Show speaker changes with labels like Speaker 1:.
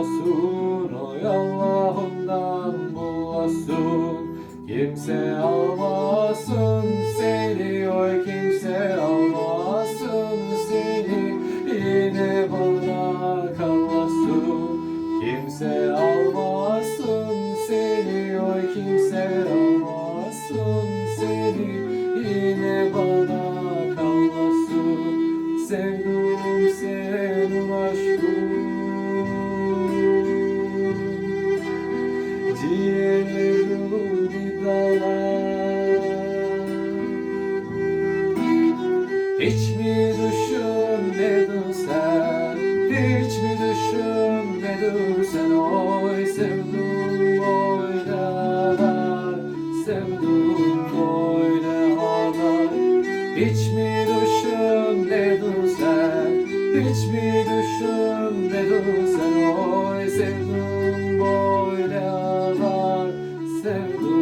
Speaker 1: bulasın Oy Allah'ımdan bulasın. Kimse almasın seni Oy kimse almasın seni. Yine bana kalasın Kimse Hiç mi düşünmedin sen? Hiç mi düşünmedin sen? Oy sevdum oynalar, sevdum oynalar. Hiç mi düşünmedin sen? Hiç mi düşünmedin sen? Oy sevdum oynalar, sevdum